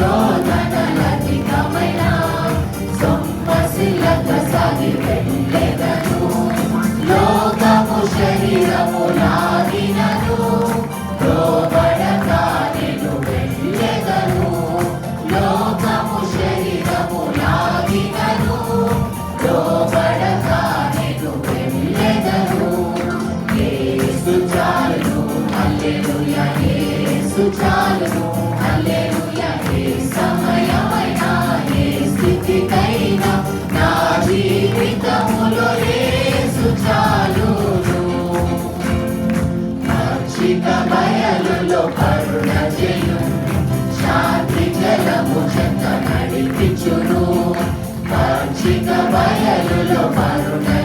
శోధనలధికమైన సొమ్మసిల్లక సాగి వెళ్ళెదను లోకము శరీరము లాగినను లోబడక వెళ్ళెదను లోకము శరీరము లాగినను లోబడక వెళ్ళెదను యేసు చాలును హల్లెలూయా యేసు చాలును. చాలును. పక్షిక బయలులో కరుణ చేయు శాంతి జలము చెంత నడిపించును. పక్షిక బయలులో కరుణ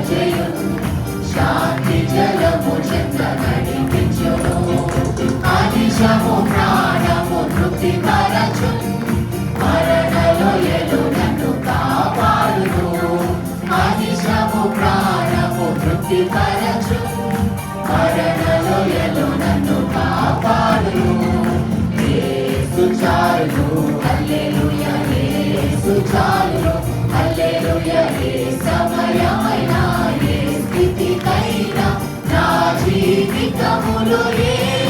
ప్రాణము తృప్తి నన్ను కాపాడును యేసు హల్లెలూయా యేసు హల్లెలూయా ఏ సమయమైనా ఏ స్థితికైనా నా జీవితములో ఏ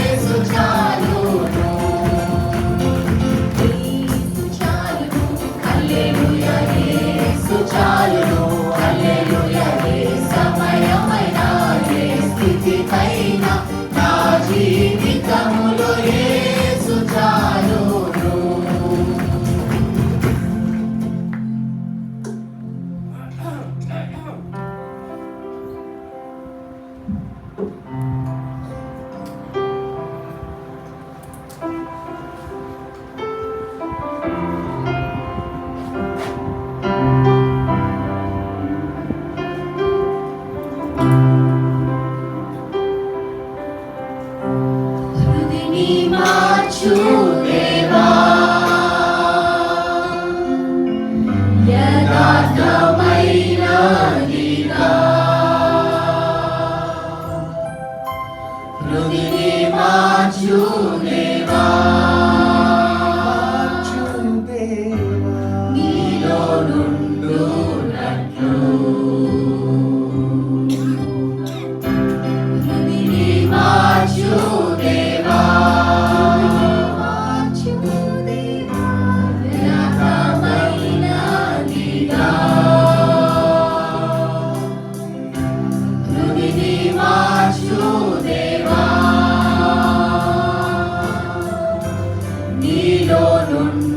Senhor.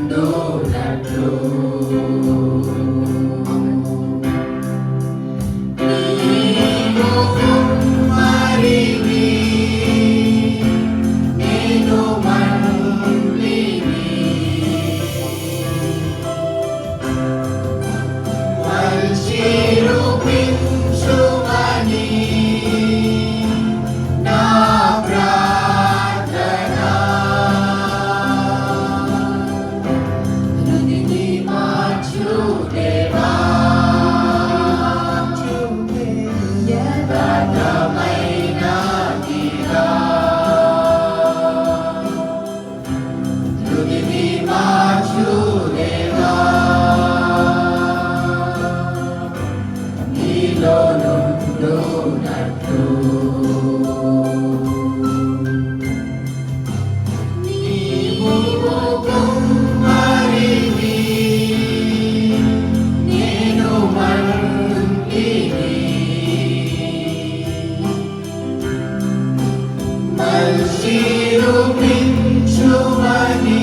రూపించుమని నా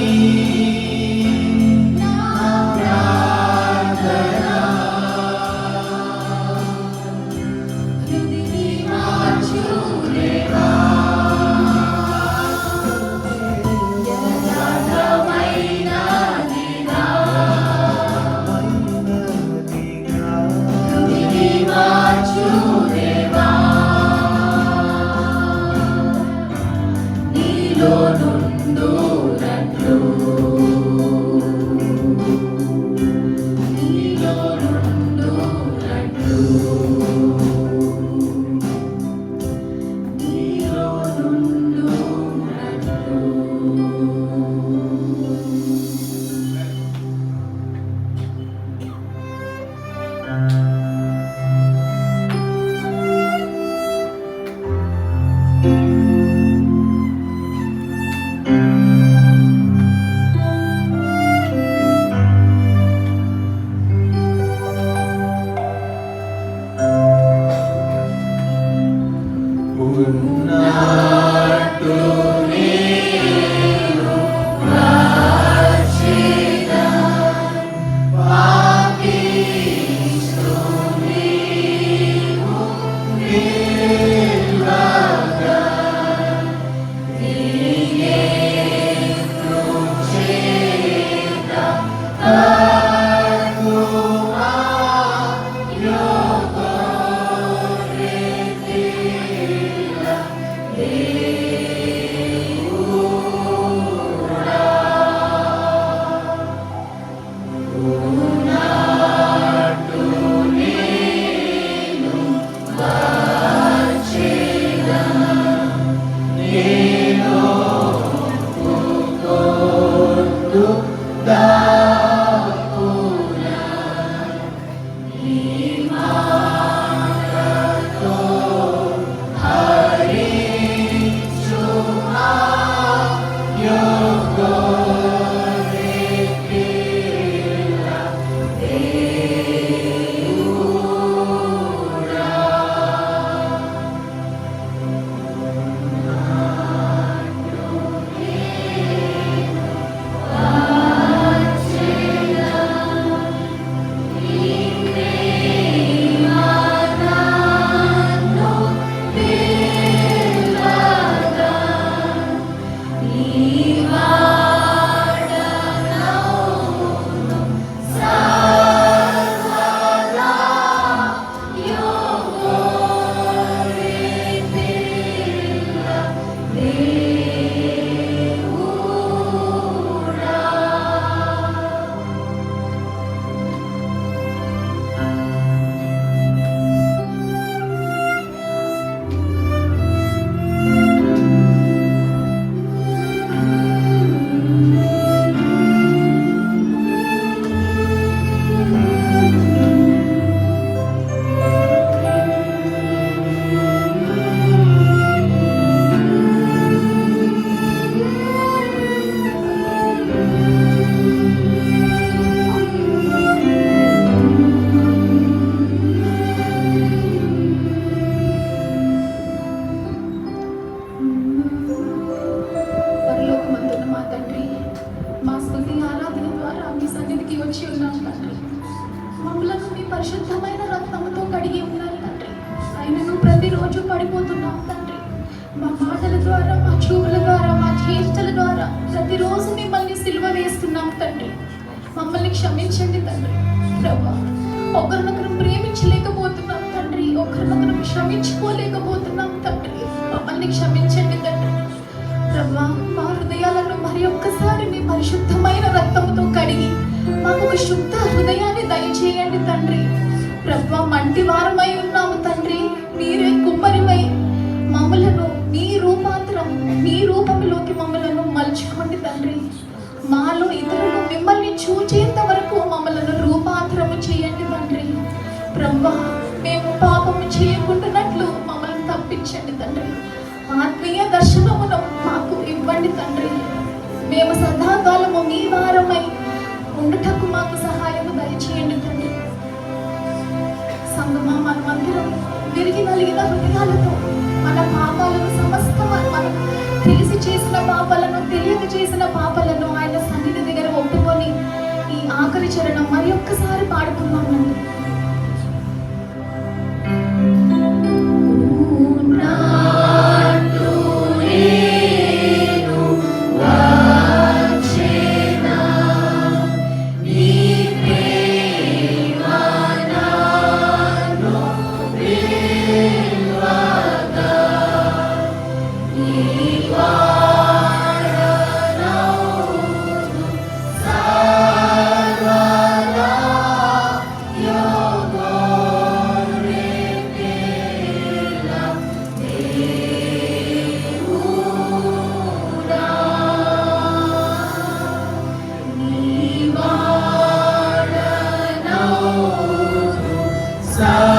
తండ్రి. మమ్మల్ని క్షమించండి తండ్రి. ప్రభా ఒకరినొకరు ప్రేమించలేకపోతున్నాం తండ్రి. ఒకరినొకరు క్షమించుకోలేకపోతున్నాం తండ్రి. మమ్మల్ని క్షమించండి తండ్రి. ప్రభా మా హృదయాలను మరి ఒక్కసారి మీ పరిశుద్ధమైన రక్తంతో కడిగి మాకు ఒక శుద్ధ హృదయాన్ని దయచేయండి తండ్రి. ప్రభా మంటి వారమై ఉన్నాము తండ్రి. మీరే కుమ్మరిమై మమ్మలను మీ రూపాంతరం మీ రూపంలోకి మమ్మలను మలుచుకోండి తండ్రి. మాలో ఇతరులు మిమ్మల్ని చూచేంత వరకు మమ్మల్ని రూపాంతరము చేయండి తండ్రి. బ్రహ్మ మేము పాపము చేయకుంటున్నట్లు మమ్మల్ని తప్పించండి తండ్రి. ఆత్మీయ దర్శనమును మాకు ఇవ్వండి తండ్రి. మేము సదాకాలము మీ వారమై ఉండుటకు మాకు సహాయము దయచేయండి తండ్రి. సంగమా మనమందరం విరిగి కలిగిన హృదయాలతో మన పాపాలను సమస్త మనం తెలిసి చేసిన పాపలను తెలియక చేసిన పాపాలను స్తోత్రం మరి ఒక్కసారి So